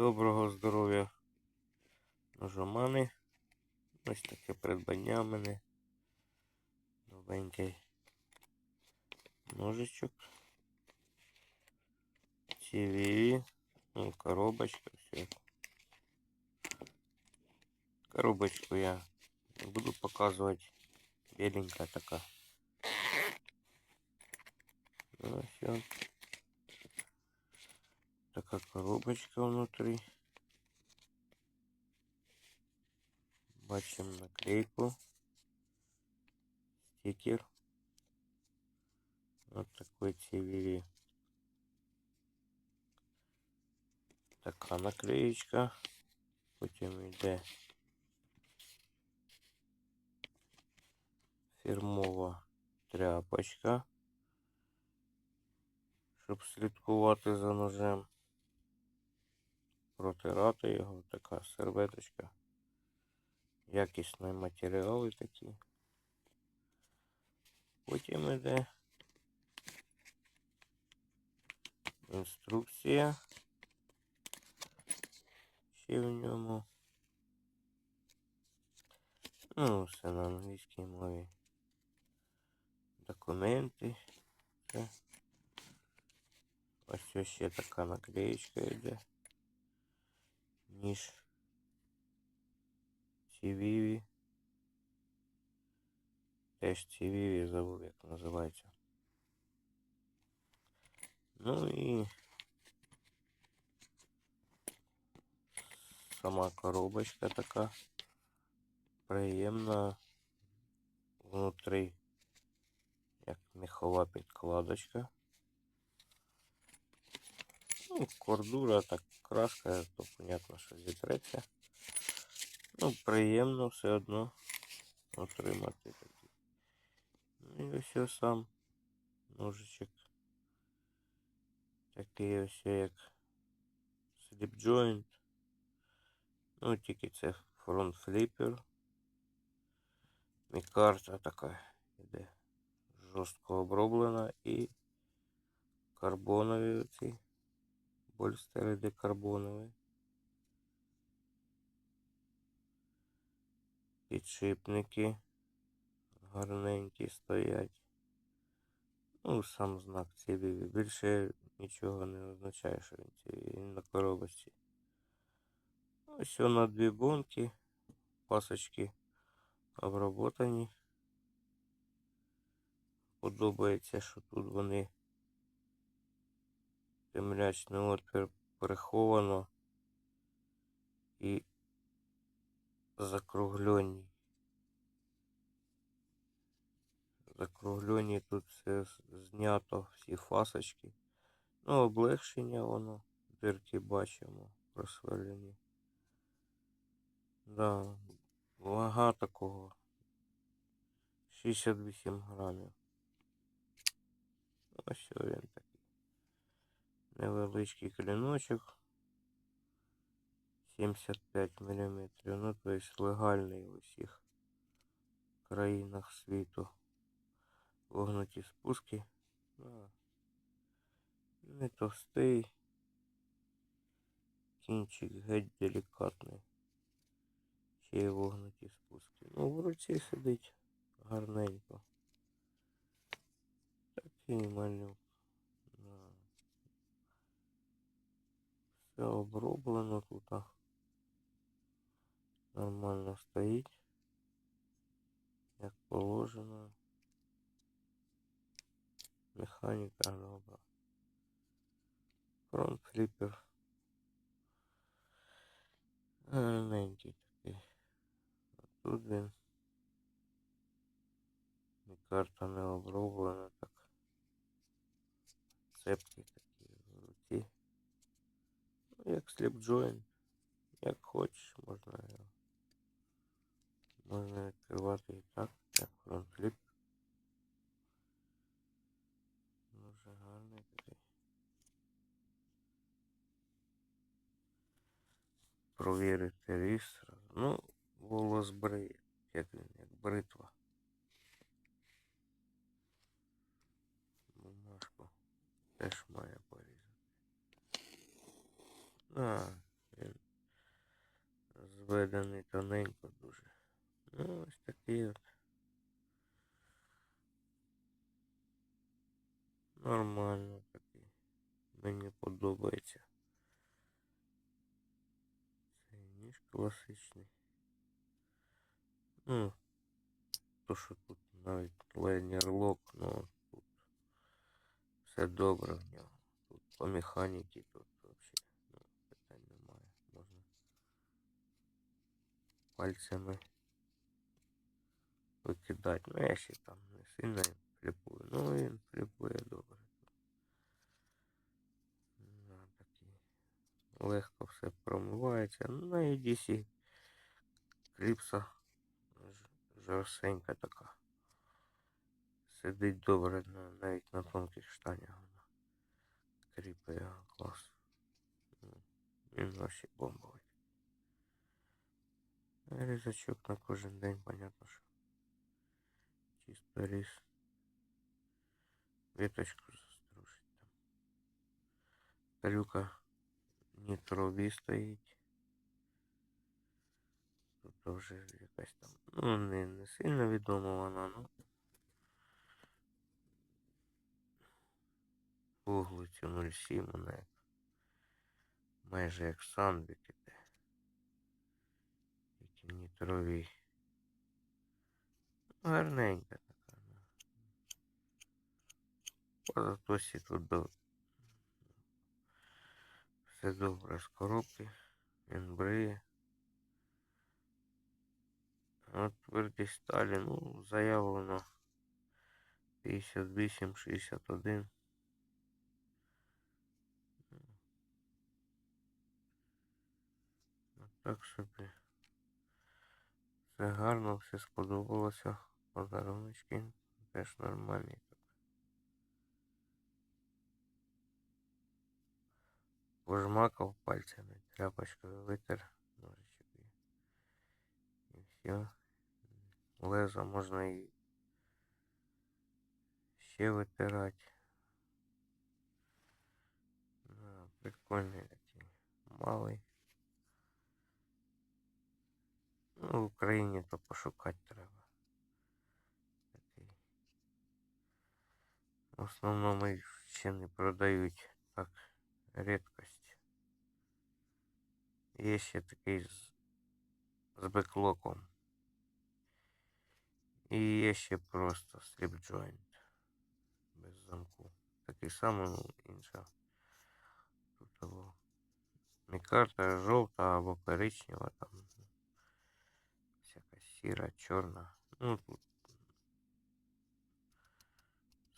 Доброго здоров'я ножомани. Ось таке придбання в мене. Новенький ножичок. CVV. Ну, коробочка, все. Коробочку я буду показывать. Беленькая такая. Ну, все. Такая коробочка внутри. Бачимо наклейку. Стикер. Вот такой CVV. Така наклеечка. Потім йде фірмова тряпочка. Щоб слідкувати за ножем. Протирати його. Така серветочка. Якісні матеріали такі. Потім йде інструкція. Ще в ньому. Ну, все на англійській мові. Документи. Це. Ось ще така наклеєчка йде. Ніж. Цівіві. Теж цівіві забув, як називається. Ну і сама коробочка така приємна внутрі, як мехова підкладочка. Ну, кордура, так краска, то понятно, що зітреться. Ну, приємно все одно отримати такі. Ну і ось сам ножичок. Такий ось як сліп joint. Ну, тільки це фронт фліпер. Мікарта така іде жорстко оброблена і карбонові оці больстери де карбонові. Підшипники гарненькі стоять. Ну, сам знак CBV. Більше нічого не означає, що. Він на коробочці. Ось на дві бонки. Пасочки обработані. Подобається, що тут вони темлячний отвір приховано і закруглені. Закруглені тут все знято, всі фасочки. Ну, облегшення воно, дирки бачимо, просверлені. Да, вага такого 68 грамів. Ось він. Невеличкий клиночок. 75 мм. Ну, то есть легальний в усіх країнах світу. Вогнуті спуски. Да. Не товстий. Кінчик геть делікатний. Ще й вогнуті спуски. Ну, в руці сидить гарненько. Такий малюк. Все оброблено тут. а. Нормально стоїть. Як положено. Механіка добра. Фронт фліпер. Гарненький такий. А тут він. І карта не оброблена так. Цепки такі в руці. Ну, як сліп джойн. Як хочеш, можна його. Можна відкривати і так, як фронт-фліп. Дуже гарний такий. Провірити ріс. Ну, волос бриє, як він, як бритва. Бумажку теж має порізати. А, розведений тоненько дуже. Ну, ось такий от. Нормально такий. Мені подобається. Цей ніж класичний. Ну, то, що тут навіть лайнер-лок, ну тут все добре в нього. Тут по механіці тут Пальцями викидати. Ну я ще там не сильно фліпую. Ну він фліпує добре. Легко все промивається. Ну, на EDC кліпса ж- жорстенька така. Сидить добре навіть на тонких штанях вона. Кріпає клас. Ну, Він вообще бомбовий. Різачок на кожен день, понятно, що. Чисто різ. Віточку заструшить там. Калюка нітрові стоїть. Тут вже якась там. Ну, не, не сильно відома вона, ну. Вуглицю 07 вона як майже як сандвік іде. Тільки нітрові. Ну, Гарненька така. Позатосі тут до... все добре з коробки. Він бриє. От твердість сталі, ну, заявлено 58-61. От так собі. Все гарно, все сподобалося. Подаруночки теж нормальні. Пожмакав пальцями, тряпочкою витер ножичок і, все. Лезо можна і ще витирати. Да, прикольний такий малий. Ну, в Україні то пошукати треба. Такий. В основному їх ще не продають так рідкость. Є ще такий з, з беклоком. І є ще просто slip joint без замку. Такий самий, ну, інша. Тут або мікарта жовта або коричнева там. Сіра, чорна. Ну тут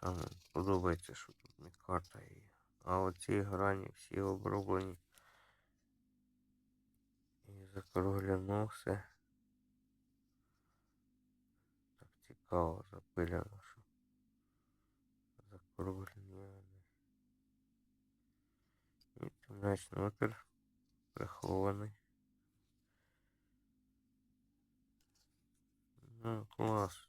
саме подобається, що тут мікарта і. А оці грані всі оброблені. І закруглено все. Так цікаво запилено, що закруглені вони. І темнач нотер прихований. Ну, клас.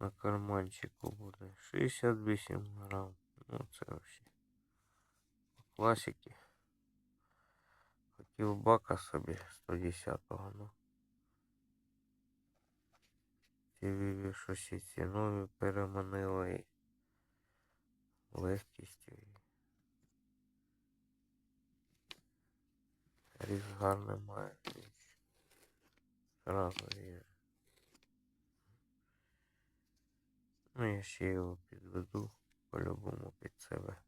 На карманчику буде 68 грам. Ну це вообще по класіки. Хотів бака собі 110-го, ну. Ці віві щось і ціною переманило і легкістю різ гарний має. Сразу ріже. Ну я ще його підведу по-любому під себе.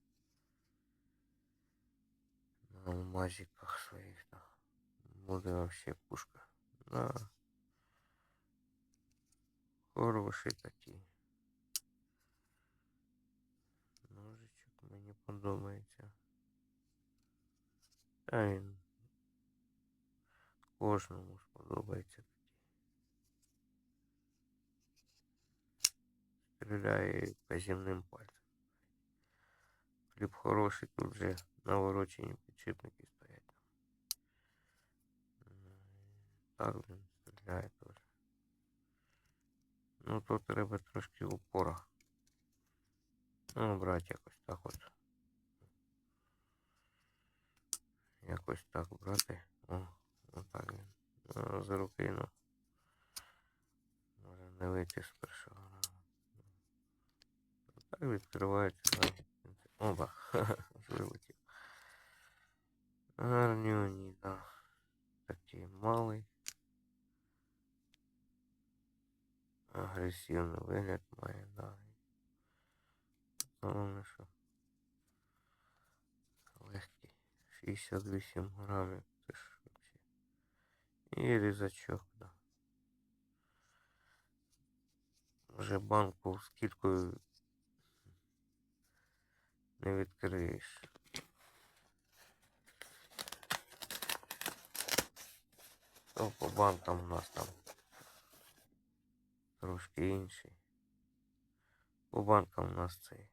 На алмазиках своїх там. Буде вообще пушка. Да. Хороший такий. Ножичок мені подобається. Та він кожному сподобається такий. Стріляє казівним пальцем. Хліб хороший, тут вже наворочені підшипники стоять. М, Так він стріляє теж. Ну тут треба трошки упора. Ну, брати якось так от. Якось так брати. О, Отак він. Ну, з руки, ну. Може не вийти з першого. Так відкривається. Оба. Вилетів. Гарнюні, да. Такий малий. Агресивний вигляд має, да. Головне, що легкий. 68 грамів. І різачок, да. Вже банку з не відкриєш. То по банкам у нас там трошки інший. По банкам у нас цей.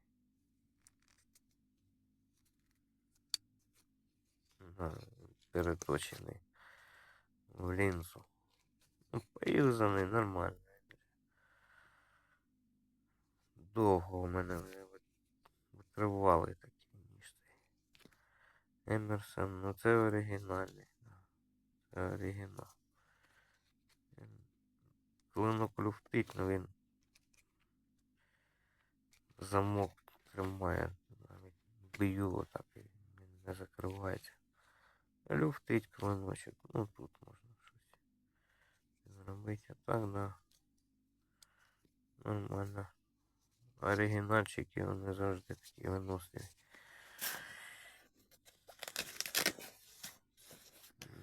Переточений в лінзу. Ну, поюзаний нормально. Довго у мене вже витривали такі ніж. Емерсон, ну це оригінальний. Це оригінал. Клинок люфтить, ну він замок тримає. Навіть бию отак і він не закривається. Люфтить клиночок. Ну тут зробити. А так, да. Нормально. Оригінальчики вони завжди такі виносливі.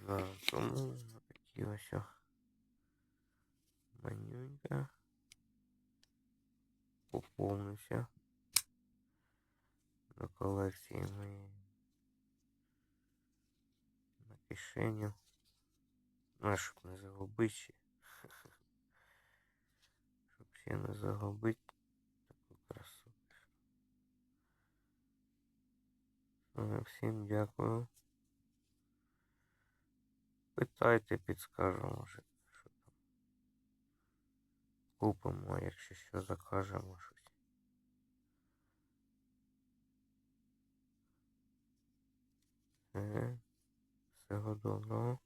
Да, тому такі ось манюнька. Поповнився до колекції моєї. На кишеню. Ну, щоб не загубити ще. Не загубити таку красу. Все, Всім дякую. Питайте, підскажу, може, що там. Купимо, якщо що закажемо щось. Все. Всього доброго.